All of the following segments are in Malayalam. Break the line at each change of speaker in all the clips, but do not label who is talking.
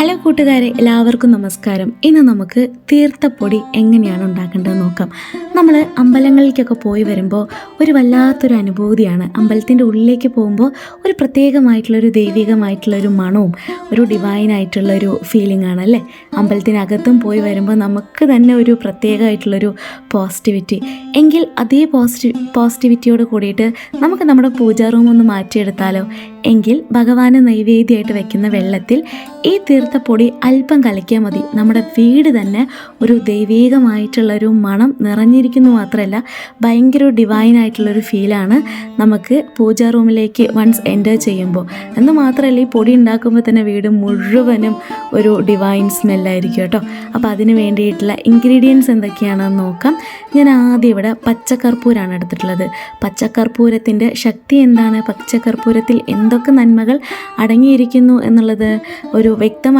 ഹലോ കൂട്ടുകാരെ എല്ലാവർക്കും നമസ്കാരം. ഇന്ന് നമുക്ക് തീർത്ഥപ്പൊടി എങ്ങനെയാണ് ഉണ്ടാക്കേണ്ടത് നോക്കാം. നമ്മൾ അമ്പലങ്ങളിലേക്കൊക്കെ പോയി വരുമ്പോൾ ഒരു വല്ലാത്തൊരു അനുഭൂതിയാണ്. അമ്പലത്തിന്റെ ഉള്ളിലേക്ക് പോകുമ്പോൾ ഒരു പ്രത്യേകമായിട്ടുള്ളൊരു ദൈവികമായിട്ടുള്ളൊരു മണവും ഒരു ഡിവൈനായിട്ടുള്ളൊരു ഫീലിംഗ് ആണ് അല്ലേ? അമ്പലത്തിനകത്തും പോയി വരുമ്പോൾ നമുക്ക് തന്നെ ഒരു പ്രത്യേകമായിട്ടുള്ളൊരു പോസിറ്റിവിറ്റി എങ്കിൽ അതേ പോസിറ്റീവ് പോസിറ്റിവിറ്റിയോട് കൂടിയിട്ട് നമുക്ക് നമ്മുടെ പൂജാ റൂം ഒന്ന് മാറ്റിയെടുത്താലോ? എങ്കിൽ ഭഗവാന് നൈവേദ്യമായിട്ട് വെക്കുന്ന വെള്ളത്തിൽ ഈ തീർത്ഥപ്പൊടി അല്പം കലക്കിയാൽ മതി. നമ്മുടെ വീട് തന്നെ ഒരു ദൈവീകമായിട്ടുള്ള ഒരു മണം നിറഞ്ഞിരിക്കുന്നു മാത്രമല്ല ഭയങ്കര ഡിവൈൻ ആയിട്ടുള്ളൊരു ഫീലാണ് നമുക്ക് പൂജാ റൂമിലേക്ക് വൺസ് എന്റർ ചെയ്യുമ്പോൾ. എന്ന് മാത്രമല്ല ഈ പൊടി ഉണ്ടാക്കുമ്പോൾ തന്നെ വീട് മുഴുവനും ഒരു ഡിവൈൻ സ്മെല്ലായിരിക്കും കേട്ടോ. അപ്പോൾ അതിന് വേണ്ടിയിട്ടുള്ള ഇൻഗ്രീഡിയൻസ് എന്തൊക്കെയാണെന്ന് നോക്കാം. ഞാൻ ആദ്യം ഇവിടെ പച്ചക്കർപ്പൂരാണ് എടുത്തിട്ടുള്ളത്. പച്ചക്കർപ്പൂരത്തിന്റെ ശക്തി എന്താണ്? പച്ചക്കർപ്പൂരത്തിൽ എന്തൊക്കെ നന്മകൾ അടങ്ങിയിരിക്കുന്നു എന്നുള്ളത് ഒരു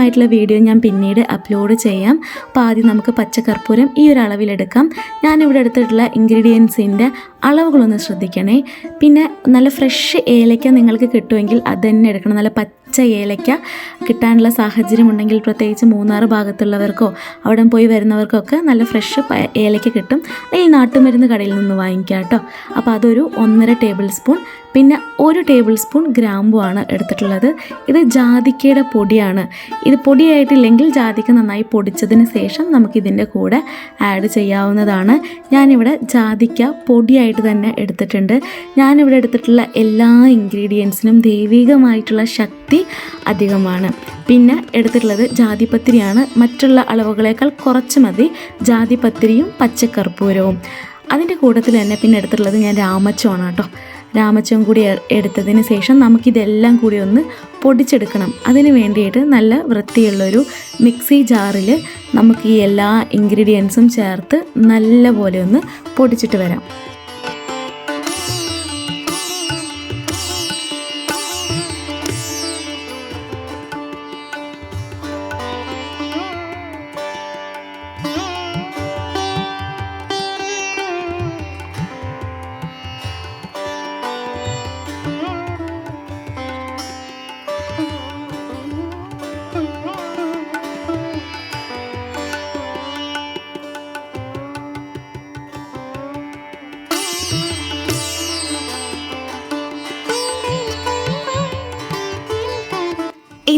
വ്യക്തമായിട്ടുള്ള വീഡിയോ ഞാൻ പിന്നീട് അപ്ലോഡ് ചെയ്യാം. അപ്പോൾ ആദ്യം നമുക്ക് പച്ചക്കർപ്പൂരം ഈ ഒരു അളവിലെടുക്കാം. ഞാനിവിടെ എടുത്തിട്ടുള്ള ഇൻഗ്രീഡിയൻസിന്റെ അളവുകളൊന്ന് ശ്രദ്ധിക്കണേ. പിന്നെ നല്ല ഫ്രഷ് ഏലയ്ക്ക നിങ്ങൾക്ക് കിട്ടുമെങ്കിൽ അത് തന്നെ എടുക്കണം. നല്ല പച്ച ഏലയ്ക്ക കിട്ടാനുള്ള സാഹചര്യം ഉണ്ടെങ്കിൽ പ്രത്യേകിച്ച് മൂന്നാർ ഭാഗത്തുള്ളവർക്കോ അവിടെ പോയി വരുന്നവർക്കൊക്കെ നല്ല ഫ്രഷ് ഏലയ്ക്ക കിട്ടും. ഈ നാട്ടുമരുന്ന് കടയിൽ നിന്ന് വാങ്ങിക്കാം കേട്ടോ. അപ്പോൾ അതൊരു ഒന്നര ടേബിൾ സ്പൂൺ പിന്നെ ഒരു ടേബിൾ സ്പൂൺ ഗ്രാമ്പുമാണ് എടുത്തിട്ടുള്ളത്. ഇത് ജാതിക്കയുടെ പൊടിയാണ്. ഇത് പൊടിയായിട്ടില്ലെങ്കിൽ ജാതിക്ക നന്നായി പൊടിച്ചതിന് ശേഷം നമുക്കിതിന്റെ കൂടെ ആഡ് ചെയ്യാവുന്നതാണ്. ഞാനിവിടെ ജാതിക്ക പൊടിയായിട്ട് തന്നെ എടുത്തിട്ടുണ്ട്. ഞാനിവിടെ എടുത്തിട്ടുള്ള എല്ലാ ഇൻഗ്രീഡിയൻസിനും ദൈവികമായിട്ടുള്ള ശക്തി അധികമാണ്. പിന്നെ എടുത്തിട്ടുള്ളത് ജാതിപത്രിയാണ് മറ്റുള്ള അളവുകളേക്കാൾ കുറച്ച് മതി. ജാതിപത്രിയും പച്ചക്കർപ്പൂരവും. അതിന്റെ കൂട്ടത്തിൽ തന്നെ പിന്നെ എടുത്തിട്ടുള്ളത് ഞാൻ രാമച്ചോണാട്ടോ. രാമച്ചം കൂടി എടുത്തതിന് ശേഷം നമുക്കിതെല്ലാം കൂടി ഒന്ന് പൊടിച്ചെടുക്കണം. അതിന് വേണ്ടിയിട്ട് നല്ല വൃത്തിയുള്ളൊരു മിക്സി ജാറിൽ നമുക്ക് ഈ എല്ലാ ഇൻഗ്രീഡിയൻസും ചേർത്ത് നല്ല പോലെ ഒന്ന് പൊടിച്ചിട്ട് വരാം.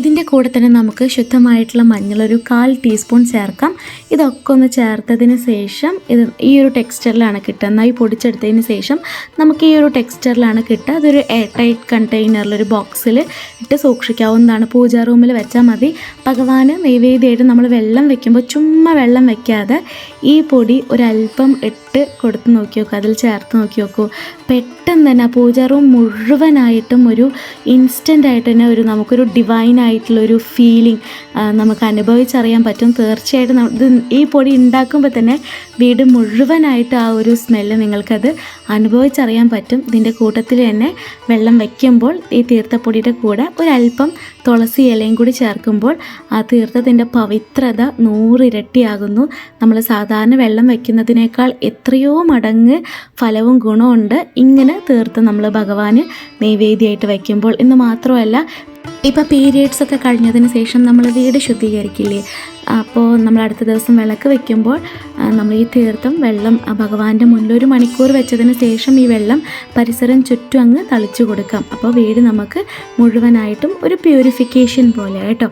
ഇതിന്റെ കൂടെ തന്നെ നമുക്ക് ശുദ്ധമായിട്ടുള്ള മഞ്ഞൾ ഒരു കാൽ ടീസ്പൂൺ ചേർക്കാം. ഇതൊക്കെ ഒന്ന് ചേർത്തതിന് ശേഷം ഇത് ഈ ഒരു ടെക്സ്ചറിലാണ് കിട്ടുക. നന്നായി പൊടിച്ചെടുത്തതിന് ശേഷം നമുക്ക് ഈ ഒരു ടെക്സ്ചറിലാണ് കിട്ടുക. അതൊരു എയർ ടൈറ്റ് കണ്ടെയ്നറിൽ ഒരു ബോക്സിൽ ഇട്ട് സൂക്ഷിക്കാവുന്നതാണ്. പൂജാ റൂമിൽ വെച്ചാൽ മതി. ഭഗവാന് നൈവേദ്യമായിട്ട് നമ്മൾ വെള്ളം വെക്കുമ്പോൾ ചുമ്മാ വെള്ളം വെക്കാതെ ഈ പൊടി ഒരല്പം ഇട്ട് കൊടുത്ത് നോക്കി നോക്കൂ അതിൽ ചേർത്ത് നോക്കി നോക്കൂ. പെട്ടെന്ന് തന്നെ പൂജാ റൂം മുഴുവനായിട്ടും ഒരു ഇൻസ്റ്റന്റ് ആയിട്ട് തന്നെ ഒരു നമുക്കൊരു ഡിവൈൻ ആയിട്ടുള്ള ഒരു ഫീലിംഗ് നമുക്ക് അനുഭവിച്ചറിയാൻ പറ്റും. തീർച്ചയായിട്ടും ഈ പൊടി ഉണ്ടാക്കുമ്പോൾ തന്നെ വീട് മുഴുവനായിട്ട് ആ ഒരു സ്മെല്ല് നിങ്ങൾക്കത് അനുഭവിച്ചറിയാൻ പറ്റും. ഇതിന്റെ കൂട്ടത്തിൽ തന്നെ വെള്ളം വയ്ക്കുമ്പോൾ ഈ തീർത്ഥപ്പൊടിയുടെ കൂടെ ഒരല്പം തുളസി ഇലയും കൂടി ചേർക്കുമ്പോൾ ആ തീർത്ഥത്തിന്റെ പവിത്രത നൂറിരട്ടിയാകുന്നു. നമ്മൾ സാധാരണ വെള്ളം വയ്ക്കുന്നതിനേക്കാൾ എത്രയോ മടങ്ങ് ഫലവും ഗുണമുണ്ട് ഇങ്ങനെ തീർത്ഥം നമ്മൾ ഭഗവാന് നൈവേദ്യമായിട്ട് വയ്ക്കുമ്പോൾ എന്ന് മാത്രമല്ല ഇപ്പോൾ പീരിയഡ്സ് ഒക്കെ കഴിഞ്ഞതിന് ശേഷം നമ്മൾ വീട് ശുദ്ധീകരിക്കില്ലേ? അപ്പോൾ നമ്മൾ അടുത്ത ദിവസം വിളക്ക് വെക്കുമ്പോൾ നമ്മൾ ഈ തീർത്ഥം വെള്ളം ഭഗവാന്റെ മുന്നിൽ ഒരു മണിക്കൂർ വെച്ചതിന് ശേഷം ഈ വെള്ളം പരിസരം ചുറ്റും അങ്ങ് തളിച്ചു കൊടുക്കാം. അപ്പോൾ വീട് നമുക്ക് മുഴുവനായിട്ടും ഒരു പ്യൂരിഫിക്കേഷൻ പോലെ കേട്ടോ.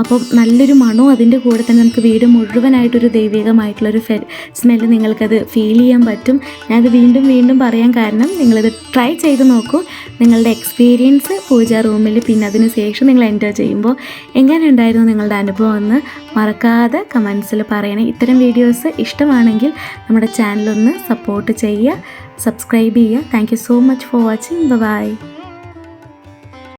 അപ്പോൾ നല്ലൊരു മണവും അതിന്റെ കൂടെ തന്നെ നമുക്ക് വീട് മുഴുവനായിട്ടൊരു ദൈവികമായിട്ടുള്ളൊരു ഫെ സ്മെല്ല് നിങ്ങൾക്കത് ഫീൽ ചെയ്യാൻ പറ്റും. ഞാനത് വീണ്ടും വീണ്ടും പറയാൻ കാരണം നിങ്ങളിത് ട്രൈ ചെയ്ത് നോക്കൂ. നിങ്ങളുടെ എക്സ്പീരിയൻസ് പൂജാ റൂമിൽ പിന്നെ അതിന് ശേഷം നിങ്ങൾ എന്റർ ചെയ്യുമ്പോൾ എങ്ങനെ ഉണ്ടായിരുന്നു നിങ്ങളുടെ അനുഭവം എന്ന് മറക്കാതെ കമൻസിൽ പറയണേ. ഇത്തരം വീഡിയോസ് ഇഷ്ടമാണെങ്കിൽ നമ്മുടെ ചാനലൊന്ന് സപ്പോർട്ട് ചെയ്യുക സബ്സ്ക്രൈബ് ചെയ്യുക. Thank so much for watching bye